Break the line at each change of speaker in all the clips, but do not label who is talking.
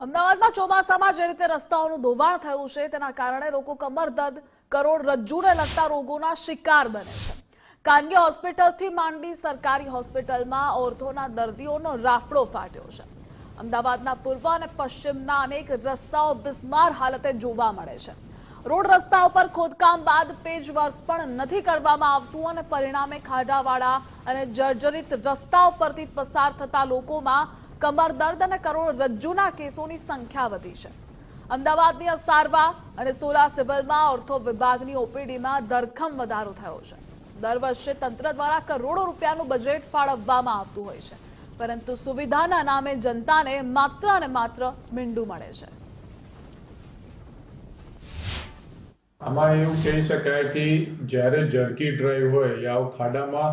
અમદાવાદમાં ચોમાસામાં જે રીતે રસ્તાઓનું ધોવાણ થયું છે, તેના કારણે લોકો કમર દર્દ કરોડરજ્જુને લગતા રોગોના શિકાર બને છે. ખાનગી હોસ્પિટલથી માંડી સરકારી હોસ્પિટલમાં ઓર્થોના દર્દીઓનો રાફડો ફાટ્યો છે. અમદાવાદના પૂર્વ અને પશ્ચિમના અનેક રસ્તાઓ બિસ્માર હાલતે જોવા મળે છે. રોડ રસ્તા ઉપર ખોદકામ બાદ પેજ વર્ક પણ નથી કરવામાં આવતું અને પરિણામે ખાડાવાળા અને જર્જરિત રસ્તાઓ પરથી પસાર થતા લોકોમાં કમર દર્દ અને કરોડરજ્જુના કેસોની સંખ્યા વધી છે. અમદાવાદની અસારવા અને સોલા સિવિલમાં ઓર્થો વિભાગની ઓપીડીમાં ધરખમ વધારો થયો છે. દર વર્ષે તંત્ર દ્વારા કરોડો રૂપિયાનું બજેટ ફાળવવામાં આવતું હોય છે. પરંતુ સુવિધાના નામે જનતાને માત્ર અને માત્ર મીંડું મળે છે.
આમાં એવું કહી શકાય કે જ્યારે જર્કી ડ્રાઈવ હોય યા ખાડામાં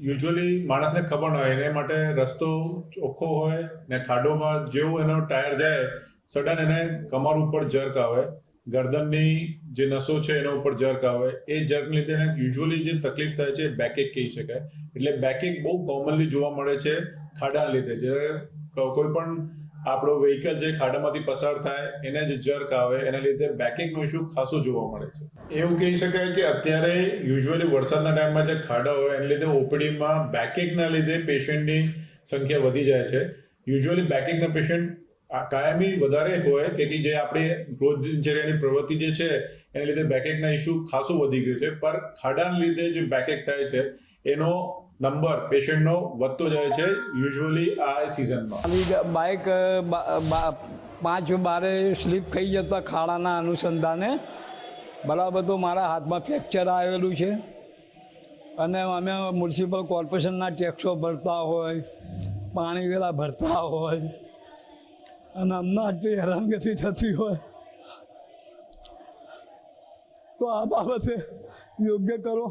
યુઝ્યુઅલી માણસને ખબર ન હોય, એને માટે રસ્તો ચોખ્ખો હોય ને ખાડોમાં જેવું એનો ટાયર જાય સડન એને કમર ઉપર જર્ક આવે, ગરદનની જે નસો છે એના ઉપર જર્ક આવે, એ જર્ક લીધે એને યુઝ્યુઅલી જે તકલીફ થાય છે બેકેક કહી શકાય. એટલે બેકેક બહુ કોમનલી જોવા મળે છે ખાડાના લીધે જ્યારે કોઈ પણ આપણો વ્હીકલ જે ખાડામાંથી પસાર થાય, એને જે જર્ક આવે, એના લીધે બેકિંગનો ઇશ્યુ ખાસો જોવા મળે છે. એવું કહી શકાય કે અત્યારે યુઝ્યુઅલી વરસાદના ટાઈમમાં જે ખાડા હોય, એના લીધે ઓપીડીમાં બેકિંગના લીધે પેશન્ટની સંખ્યા વધી જાય છે. યુઝ્યુઅલી બેકિંગના પેશન્ટ કાયમી વધારે હોય કે જે આપણી રોજચર્યાની પ્રવૃત્તિ જે છે, એના લીધે બેકિંગના ઇશ્યુ ખાસો વધી ગયું છે. પર ખાડાના લીધે જે બેકેક થાય છે એનો નંબર પેશન્ટનો વધતો જાય છે યુઝ્યુઅલી આ સિઝનમાં
બાઇક પાંચ બારે સ્લીપ થઈ જતા ખાડાના અનુસંધાને બરાબર તો મારા હાથમાં ફ્રેક્ચર આવેલું છે. અને અમે મ્યુનિસિપલ કોર્પોરેશનના ટેક્સો ભરતા હોય, પાણી વેલા ભરતા હોય, અને અમને આટલી હેરાનગતિ થતી હોય. તો આ બાબતે યોગ્ય કરો.